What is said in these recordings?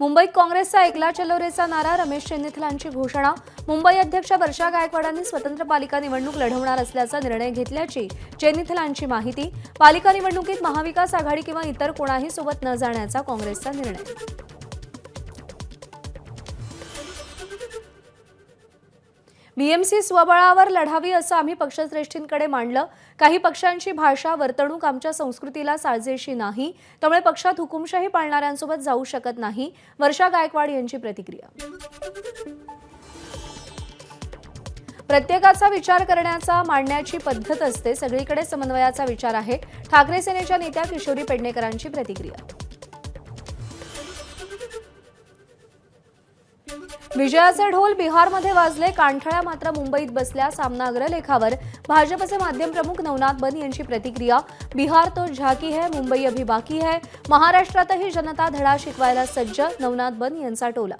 मुंबईत काँग्रेसचा एकला चलोरेचा नारा रमेश चेन्निथलांची घोषणा. मुंबई अध्यक्ष वर्षा गायकवाडांनी स्वतंत्र पालिका निवडणूक लढवणार असल्याचा निर्णय घेतल्याची चेन्निथलांची माहिती. पालिका निवडणुकीत महाविकास आघाडी किंवा इतर कोणाही सोबत न जाण्याचा काँग्रेसचा निर्णय. बीएमसी स्वबळावर लढावी असं आम्ही पक्षश्रेष्ठींकडे मांडलं. काही पक्षांची भाषा वर्तणूक आमच्या संस्कृतीला साजेशी नाही. त्यामुळे पक्षात हुकुमशाही पाळणाऱ्यांसोबत जाऊ शकत नाही. वर्षा गायकवाड यांची प्रतिक्रिया. प्रत्येकाचा विचार करण्याचा मांडण्याची पद्धत असते. सगळीकडे समन्वयाचा विचार आहे. ठाकरे सेनेच्या नेत्या किशोरी पेडणेकरांची प्रतिक्रिया. विजयाचे ढोल बिहारमध्ये वाजले. कांठळ्या मात्र मुंबईत बसल्या सामना अग्रलेखावर. भाजपचे माध्यम प्रमुख नवनाथ बन यांची प्रतिक्रिया बिहार तो झाकी है मुंबई अभी बाकी है. महाराष्ट्रातही जनता धडा शिकवायला सज्ज नवनाथ बन यांचा टोला.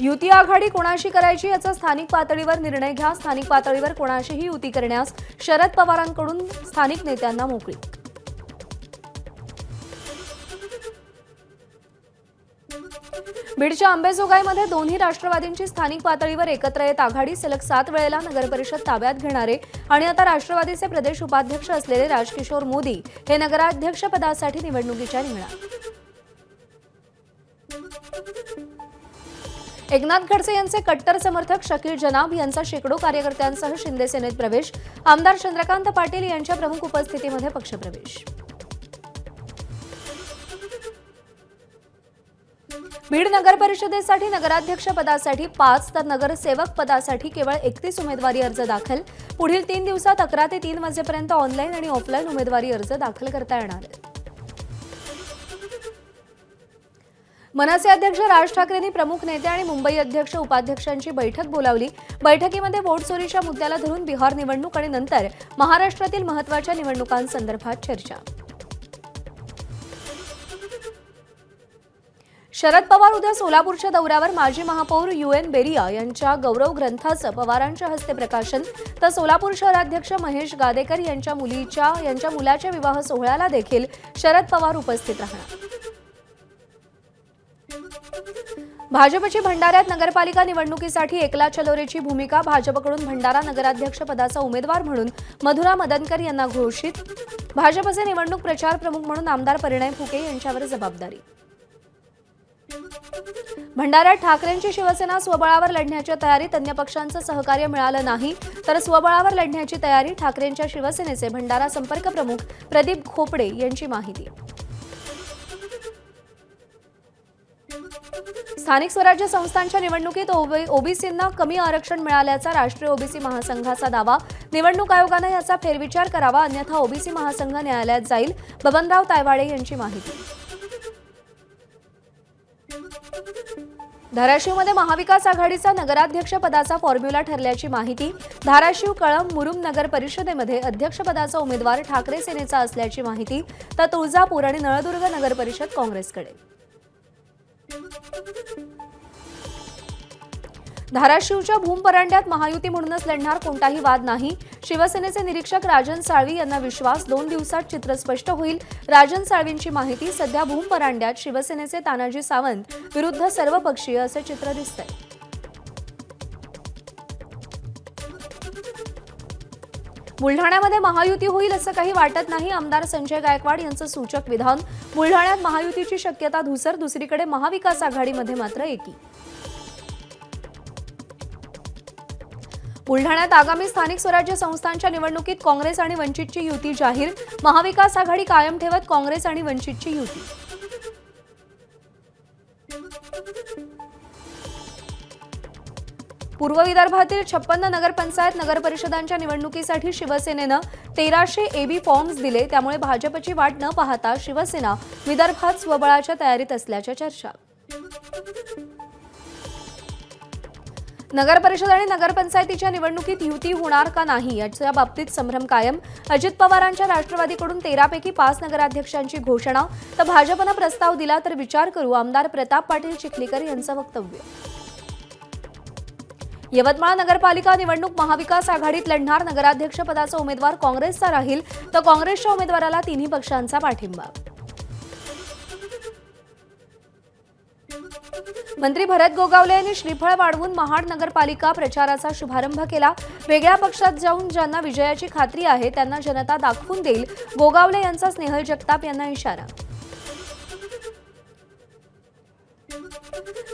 युती आघाडी कोणाशी करायची याचा स्थानिक पातळीवर निर्णय घ्या. स्थानिक पातळीवर कोणाशीही युती करण्यास शरद पवारांकडून स्थानिक नेत्यांना मोकळी. बीडच्या अंबेजोगाईमध्ये दोन्ही राष्ट्रवादींची स्थानिक पातळीवर एकत्र येत आघाडी सलग सात वेळेला नगरपरिषद ताब्यात घेणारे आणि आता राष्ट्रवादीचे प्रदेश उपाध्यक्ष असलेले राजकिशोर मोदी हे नगराध्यक्षपदासाठी निवडणुकीच्या रिंगणात. एकनाथ खडसे यांचे कट्टर समर्थक शकील जनाब यांचा शेकडो कार्यकर्त्यांसह शिंदे सेनेत प्रवेश. आमदार चंद्रकांत पाटील यांच्या प्रमुख उपस्थितीमध्ये पक्षप्रवेश. बीड नगर परिषदेसाठी नगराध्यक्ष पदासाठी पाच तर नगरसेवक पदासाठी केवळ एकतीस उमेदवारी अर्ज दाखल. पुढील तीन दिवसात अकरा ते तीन वाजेपर्यंत ऑनलाईन आणि ऑफलाईन उमेदवारी अर्ज दाखल करता येणार. मनसे अध्यक्ष राज ठाकरेंनी प्रमुख नेते आणि मुंबई अध्यक्ष उपाध्यक्षांची बैठक बोलावली. बैठकीमध्ये वोट चोरीच्या मुद्द्याला धरून बिहार निवडणूक आणि नंतर महाराष्ट्रातील महत्त्वाच्या निवडणुकांसंदर्भात चर्चा. शरद पवार उद्या सोलापूरच्या दौऱ्यावर माजी महापौर यू एन बेरिया यांच्या गौरव ग्रंथाचं पवारांच्या हस्ते प्रकाशन. तर सोलापूर शहराध्यक्ष महेश गादेकर यांच्या मुलीच्या यांच्या मुलाच्या विवाह सोहळ्याला देखील शरद पवार उपस्थित राहणार. भाजपची भंडाऱ्यात नगरपालिका निवडणुकीसाठी एकला चलोरेची भूमिका भाजपकडून भंडारा नगराध्यक्ष पदाचा उमेदवार म्हणून मधुरा मदनकर यांना घोषित. भाजपचे निवडणूक प्रचार प्रमुख म्हणून आमदार परिणय फुके यांच्यावर जबाबदारी. भंडाऱ्यात ठाकरेंची शिवसेना स्वबळावर लढण्याच्या तयारीत अन्य पक्षांचं सहकार्य मिळालं नाही तर स्वबळावर लढण्याची तयारी ठाकरेंच्या शिवसेनेचे भंडारा संपर्क प्रमुख प्रदीप खोपडे यांची माहिती. स्थानिक स्वराज्य संस्थांच्या निवडणुकीत ओबीसींना कमी आरक्षण मिळाल्याचा राष्ट्रीय ओबीसी महासंघाचा दावा निवडणूक आयोगानं याचा फेरविचार करावा अन्यथा ओबीसी महासंघ न्यायालयात जाईल बबनराव तायवाडे यांची माहिती. धाराशिवमध्ये महाविकास आघाडीचा नगराध्यक्ष पदाचा फॉर्म्युला ठरल्याची माहिती धाराशिव कळंब मुरुम नगर परिषदेमध्ये अध्यक्षपदाचा उमेदवार ठाकरे सेनेचा असल्याची माहिती तर तुळजापूर आणि नळदुर्ग नगर परिषद काँग्रेसकडे. धाराशिवच्या भूमपरांड्यात महायुती म्हणूनच लढणार कोणताही वाद नाही. शिवसेनेचे निरीक्षक राजन साळवी यांना विश्वास दोन दिवसात चित्र स्पष्ट होईल. राजन साळवींची माहिती सध्या भूमपरांड्यात शिवसेनेचे तानाजी सावंत विरुद्ध सर्वपक्षीय असे चित्र दिसतंय. बुलढाण्यामध्ये महायुती होईल असं काही वाटत नाही आमदार संजय गायकवाड यांचं सूचक विधान. बुलढाण्यात महायुतीची शक्यता धुसर दुसरीकडे महाविकास आघाडीमध्ये मात्र एकी. बुलढाण्यात आगामी स्थानिक स्वराज्य संस्थांच्या निवडणुकीत काँग्रेस आणि वंचितची युती जाहीर. महाविकास आघाडी कायम ठेवत काँग्रेस आणि वंचितची युती. पूर्व विदर्भातील छप्पन्न नगरपंचायत नगरपरिषदांच्या निवडणुकीसाठी शिवसेनेनं तेराशे एबी फॉर्म्स दिले त्यामुळे भाजपची वाट न पाहता शिवसेना विदर्भात स्वबळाच्या तयारीत असल्याच्या चर्चा. नगर परिषद आणि नगरपंचायतीच्या निवडणुकीत युती होणार का नाही याच्या बाबतीत संभ्रम कायम. अजित पवारांच्या राष्ट्रवादीकडून तेरापैकी पाच नगराध्यक्षांची घोषणा. तर भाजपनं प्रस्ताव दिला तर विचार करू आमदार प्रताप पाटील चिखलीकर यांचं वक्तव्य. यवतमाळ नगरपालिका निवडणूक महाविकास आघाडीत लढणार नगराध्यक्षपदाचा उमेदवार काँग्रेसचा राहील. तर काँग्रेसच्या उमेदवाराला तिन्ही पक्षांचा पाठिंबा. मंत्री भरत गोगावले यांनी श्रीफळ वाढवून महाड नगरपालिका प्रचाराचा शुभारंभ केला. वेगळ्या पक्षात जाऊन ज्यांना विजयाची खात्री आहे त्यांना जनता दाखवून देईल. गोगावले यांचा स्नेहल जगताप यांना इशारा.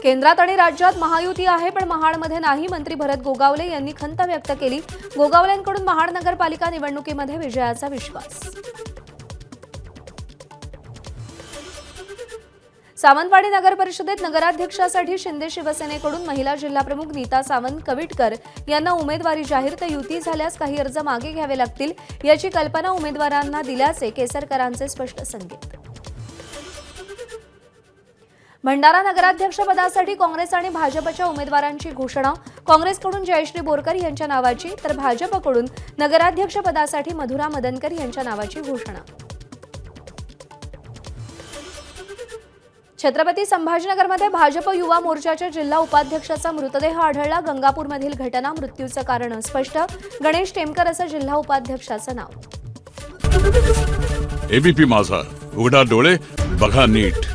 केंद्रात आणि राज्यात महायुती आहे पण महाडमध्ये नाही मंत्री भरत गोगावले यांनी खंत व्यक्त केली. गोगावलेंकडून महाड नगरपालिका निवडणुकीमध्ये विजयाचा विश्वास. सावंतवाडी नगर परिषदेत नगराध्यक्षासाठी शिंदे शिवसेनेकडून महिला जिल्हाप्रमुख नीता सावंत कविटकर यांना उमेदवारी जाहीर तर युती झाल्यास काही अर्ज मागे घ्यावे लागतील याची कल्पना उमेदवारांना दिल्याचे केसरकरांचे स्पष्ट संकेत. भंडारा नगराध्यक्षपदासाठी काँग्रेस आणि भाजपच्या उमेदवारांची घोषणा. काँग्रेसकडून जयश्री बोरकर यांच्या नावाची तर भाजपकडून नगराध्यक्षपदासाठी मधुरा मदनकर यांच्या नावाची घोषणा. छत्रपती संभाजीनगरमध्ये भाजप युवा मोर्चाच्या जिल्हा उपाध्यक्षाचा मृतदेह आढळला. गंगापूरमधील घटना मृत्यूचं कारण स्पष्ट गणेश टेमकर असं जिल्हा उपाध्यक्षाचं नाव. एबीपी माझा. उघडा डोळे बघा नीट.